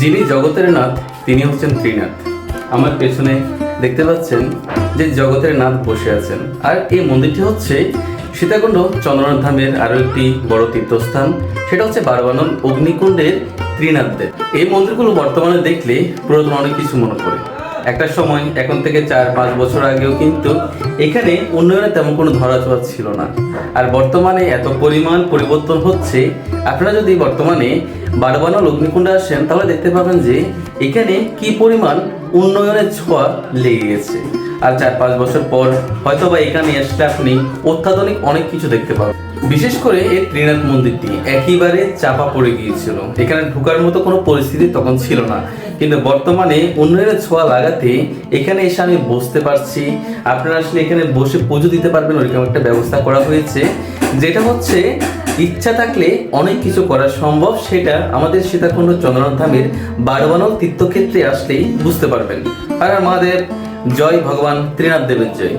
যিনি জগতের নাথ, তিনি হচ্ছেন ত্রিনাথ। আমার পেছনে দেখতে পাচ্ছেন যে জগতের নাথ বসে আছেন। আর এই মন্দিরটি হচ্ছে সীতাকুণ্ড চন্দ্রনাথ ধামের আরও একটি বড় তীর্থস্থান। সেটা হচ্ছে বারবানন অগ্নিকুণ্ডের ত্রিনাথদের। এই মন্দিরগুলো বর্তমানে দেখলে পুরাতন অনেক কিছু মনে পড়ে। একটা সময় এখন থেকে চার, পাঁচ বছর আগেও কিন্তু এখানে উন্নয়নের তেমন কোনো ধরাছোঁয়া ছিল না। আর বর্তমানে এত পরিমাণ পরিবর্তন হচ্ছে, আপনারা যদি বর্তমানে বারবানল অগ্নিকুণ্ডে আসেন, তাহলে দেখতে পাবেন যে এখানে কি পরিমাণ উন্নয়নের ছোঁয়া লেগে গেছে। আর চার পাঁচ বছর পর হয়তো বা এখানে আসলে আপনি অত্যাধুনিক অনেক কিছু দেখতে পাবেন। বিশেষ করে এই ত্রিনাথ মন্দিরটি একেবারে চাপা পড়ে গিয়েছিল। এখানে ঢোকার মতো কোনো পরিস্থিতি তখন ছিল না। কিন্তু বর্তমানে উন্নয়নের ছোঁয়া লাগাতে এখানে এসে আমি বসতে পারছি। আপনারা আসলে এখানে বসে পুজো দিতে পারবেন ওইরকম একটা ব্যবস্থা করা হয়েছে। যেটা হচ্ছে ইচ্ছা থাকলে অনেক কিছু করা সম্ভব, সেটা আমাদের সীতাকুণ্ড চন্দ্রনাথ ধামের বারবানল তীর্থক্ষেত্রে আসলেই বুঝতে পারবেন। আর আমাদের জয় ভগবান ত্রিনাথ দেবের জয়।